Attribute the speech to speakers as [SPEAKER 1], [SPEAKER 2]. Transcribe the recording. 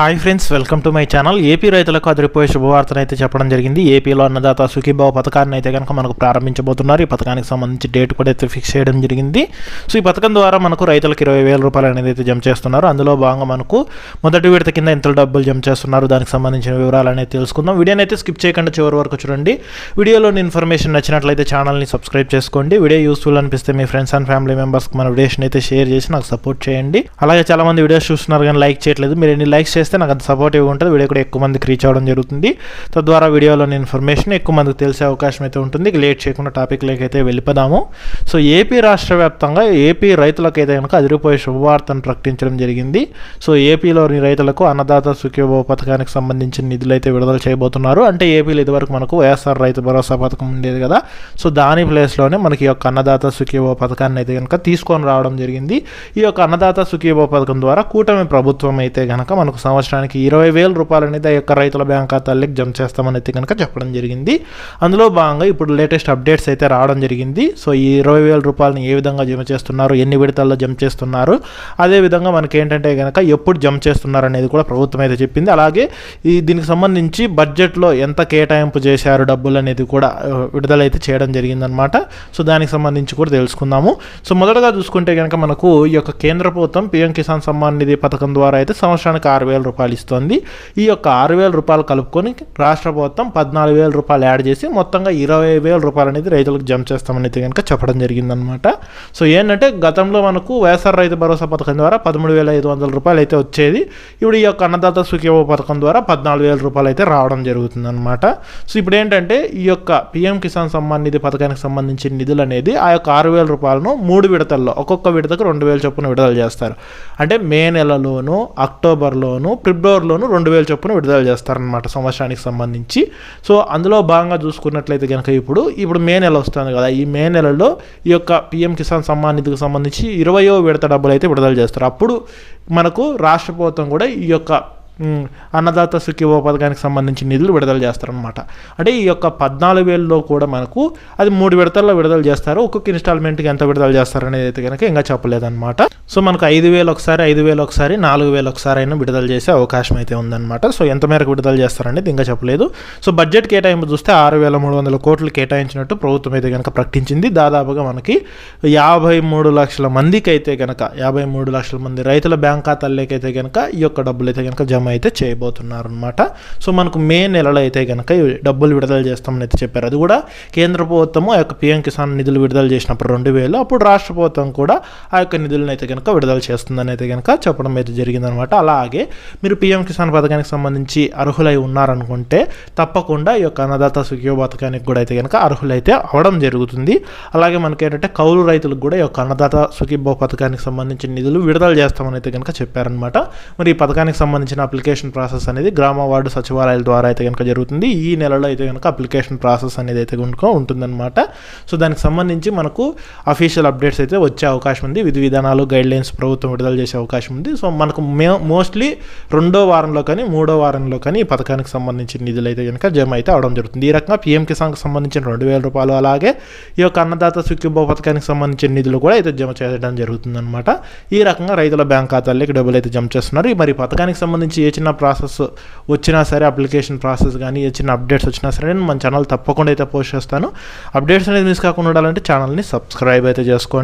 [SPEAKER 1] Hi friends welcome to my channel. AP రైతులకు అదిరిపోయే శుభవార్తను అయితే చెప్పడం జరిగింది. ఏపీలో అన్నదాత సుఖీభావ పథకాన్ని అయితే కనుక మనకు ప్రారంభించబోతున్నారు. ఈ పథకానికి సంబంధించి డేట్ కూడా అయితే ఫిక్స్ చేయడం జరిగింది. సో ఈ పథకం ద్వారా మనకు రైతులకు ఇరవై వేల రూపాయలు అనేది అయితే జమ చేస్తున్నారు. అందులో భాగంగా మనకు మొదటి విడత కింద ఎంత డబ్బులు జమ చేస్తున్నారు. దానికి సంబంధించిన వివరాలు అనేది తెలుసుకుందాం. వీడియోని అయితే స్కిప్ చేయకుండా చివరి వరకు చూడండి. వీడియోలోని ఇన్ఫర్మేషన్ నచ్చినట్లయితే ఛానల్ని సబ్స్క్రైబ్ చేసుకోండి. వీడియో యూస్ఫుల్ అనిపిస్తే మీ ఫ్రెండ్స్ అండ్ ఫ్యామిలీ మెంబర్స్కి మన వీడియోస్ని అయితే షేర్ చేసి నాకు సపోర్ట్ చేయండి. అలాగే చాలా మంది వీడియోస్ చూస్తున్నారు కానీ లైక్ చేయట్లేదు. మీరు ఎన్ని లైక్స్ చేస్తే నాకు అంత సపోర్టివ్ ఉంటుంది. వీడియో కూడా ఎక్కువ మందికి రీచ్ అవ్వడం జరుగుతుంది. తద్వారా వీడియోలోని ఇన్ఫర్మేషన్ ఎక్కువ మందికి తెలిసే అవకాశం అయితే ఉంటుంది. లేట్ చేయకుండా టాపిక్లోకి అయితే వెళ్ళిపోదాము. సో ఏపీ రాష్ట్ర వ్యాప్తంగా ఏపీ రైతులకైతే కనుక అదిరిపోయే శుభవార్తను ప్రకటించడం జరిగింది. సో ఏపీలోని రైతులకు అన్నదాత సుఖీభో పథకానికి సంబంధించిన నిధులు అయితే విడుదల చేయబోతున్నారు. అంటే ఏపీలో ఇదివరకు మనకు వైఎస్ఆర్ రైతు భరోసా పథకం ఉండేది కదా. సో దాని ప్లేస్లోనే మనకి ఈ యొక్క అన్నదాత సుఖీభో పథకాన్ని అయితే కనుక తీసుకొని రావడం జరిగింది. ఈ యొక్క అన్నదాత సుఖీభో పథకం ద్వారా కూటమి ప్రభుత్వం అయితే కనుక మనకు సంవత్సరానికి ఇరవై వేల రూపాయలు అనేది ఆ యొక్క రైతుల బ్యాంక్ ఖాతాలకి జమ చేస్తామని అయితే కనుక చెప్పడం జరిగింది. అందులో భాగంగా ఇప్పుడు లేటెస్ట్ అప్డేట్స్ అయితే రావడం జరిగింది. సో ఈ ఇరవై వేల రూపాయలని ఏ విధంగా జమ చేస్తున్నారు ఎన్ని విడతల్లో జమ చేస్తున్నారు అదేవిధంగా మనకి ఏంటంటే కనుక ఎప్పుడు జమ చేస్తున్నారు అనేది కూడా ప్రభుత్వం అయితే చెప్పింది. అలాగే ఈ దీనికి సంబంధించి బడ్జెట్లో ఎంత కేటాయింపు చేశారు డబ్బులు అనేది కూడా విడుదలైతే చేయడం జరిగిందనమాట సో దానికి సంబంధించి కూడా తెలుసుకుందాము. సో మొదటగా చూసుకుంటే కనుక మనకు ఈ యొక్క కేంద్ర ప్రభుత్వం పిఎం కిసాన్ సమ్మాన్ నిధి పథకం ద్వారా అయితే సంవత్సరానికి ఆరు వేల రూపాయలు ఇస్తోంది. ఈ యొక్క ఆరు వేల రూపాయలు కలుపుకొని రాష్ట్ర ప్రభుత్వం పద్నాలుగు వేల రూపాయలు యాడ్ చేసి మొత్తంగా ఇరవై వేల రూపాయలు అనేది రైతులకు జమ చేస్తామని కనుక చెప్పడం జరిగిందనమాట సో ఏంటంటే గతంలో మనకు వైఎస్ఆర్ రైతు భరోసా పథకం ద్వారా పదమూడు వేల ఐదు వందల రూపాయలు అయితే వచ్చేది. ఇప్పుడు ఈ యొక్క అన్నదాత సుఖీవ పథకం ద్వారా పద్నాలుగు వేల రూపాయలు అయితే రావడం జరుగుతుందన్నమాట. సో ఇప్పుడు ఏంటంటే ఈ యొక్క పిఎం కిసాన్ సమ్మాన్ నిధి పథకానికి సంబంధించిన నిధులు అనేది ఆ యొక్క ఆరు వేల రూపాయలను మూడు విడతల్లో ఒక్కొక్క విడతకు రెండు వేల చొప్పున విడుదల చేస్తారు. అంటే మే నెలలోను అక్టోబర్లోను ఫిబ్రవరిలోను రెండు వేల చొప్పున విడుదల చేస్తారనమాట సంవత్సరానికి సంబంధించి. సో అందులో భాగంగా చూసుకున్నట్లయితే కనుక ఇప్పుడు ఇప్పుడు మే నెల వస్తుంది కదా ఈ మే నెలలో ఈ యొక్క పిఎం కిసాన్ సమ్మాన్ నిధికి సంబంధించి ఇరవయో విడత డబ్బులు అయితే విడుదల చేస్తారు. అప్పుడు మనకు రాష్ట్ర ప్రభుత్వం కూడా ఈ యొక్క అన్నదాత సుఖీవో పథకానికి సంబంధించి నిధులు విడుదల చేస్తారనమాట అంటే ఈ యొక్క పద్నాలుగు వేలలో కూడా మనకు అది మూడు విడతల్లో విడుదల చేస్తారు. ఒక్కొక్క ఇన్స్టాల్మెంట్కి ఎంత విడుదల చేస్తారు అనేది అయితే కనుక ఇంకా చెప్పలేదన్నమాట. సో మనకు ఐదు వేలు ఒకసారి ఐదు వేలు ఒకసారి నాలుగు వేలు ఒకసారి అయినా విడుదల చేసే అవకాశం అయితే ఉందన్నమాట. సో ఎంత మేరకు విడుదల చేస్తారనేది ఇంకా చెప్పలేదు. సో బడ్జెట్ కేటాయింపు చూస్తే ఆరు వేల మూడు వందల కోట్లు కేటాయించినట్టు ప్రభుత్వం అయితే కనుక ప్రకటించింది. దాదాపుగా మనకి యాభై మూడు లక్షల మందికి అయితే కనుక యాభై మూడు లక్షల మంది రైతుల బ్యాంక్ ఖాతాలకైతే కనుక ఈ యొక్క డబ్బులు అయితే కనుక జమ అయితే చేయబోతున్నారు అనమాట సో మనకు మే నెలలో అయితే కనుక డబ్బులు విడుదల చేస్తామని అయితే చెప్పారు. అది కూడా కేంద్ర ప్రభుత్వము ఆ యొక్క పిఎం కిసాన్ నిధులు విడుదల చేసినప్పుడు రెండు వేలు అప్పుడు రాష్ట్ర ప్రభుత్వం కూడా ఆ యొక్క నిధులను అయితే కనుక విడుదల చేస్తుందని అయితే కనుక చెప్పడం అయితే జరిగిందనమాట అలాగే మీరు పిఎం కిసాన్ పథకానికి సంబంధించి అర్హులై ఉన్నారనుకుంటే తప్పకుండా ఈ యొక్క అన్నదాత సుఖీయ పథకానికి కూడా అయితే కనుక అర్హులైతే అవడం జరుగుతుంది. అలాగే మనకి ఏంటంటే కౌలు రైతులకు కూడా ఈ యొక్క అన్నదాత సుఖీభో పథకానికి సంబంధించిన నిధులు విడుదల చేస్తామని అయితే కనుక చెప్పారనమాట మరి ఈ పథకానికి సంబంధించిన అప్లికేషన్ ప్రాసెస్ అనేది గ్రామ వార్డు సచివాలయాల ద్వారా అయితే కనుక జరుగుతుంది. ఈ నెలలో అయితే కనుక అప్లికేషన్ ప్రాసెస్ అనేది అయితే కనుక ఉంటుందన్నమాట. సో దానికి సంబంధించి మనకు అఫీషియల్ అప్డేట్స్ అయితే వచ్చే అవకాశం ఉంది. విధి విధానాలు గైడ్ లైన్స్ ప్రభుత్వం విడుదల చేసే అవకాశం ఉంది. సో మనకు మే మోస్ట్లీ రెండో వారంలో కానీ మూడో వారంలో కానీ ఈ పథకానికి సంబంధించిన నిధులు అయితే కనుక జమ అయితే అవడం జరుగుతుంది. ఈ రకంగా పీఎం కిసాన్కి సంబంధించిన రెండు వేల రూపాయలు అలాగే ఈ యొక్క అన్నదాత సుఖీభో పథకానికి సంబంధించిన నిధులు కూడా అయితే జమ చేయడం జరుగుతుందన్నమాట. ఈ రకంగా రైతుల బ్యాంక్ ఖాతాల్లోకి డబ్బులు అయితే జమ చేస్తున్నారు. మరి పథకానికి సంబంధించి ఏ చిన్న ప్రాసెస్ వచ్చినా సరే అప్లికేషన్ ప్రాసెస్ కానీ ఏ చిన్న అప్డేట్స్ వచ్చినా సరే నేను మన ఛానల్ తప్పకుండా అయితే పోస్ట్ చేస్తాను. అప్డేట్స్ అనేది మిస్ కాకుండా ఉండాలంటే ఛానల్ని సబ్స్క్రైబ్ అయితే చేసుకోండి.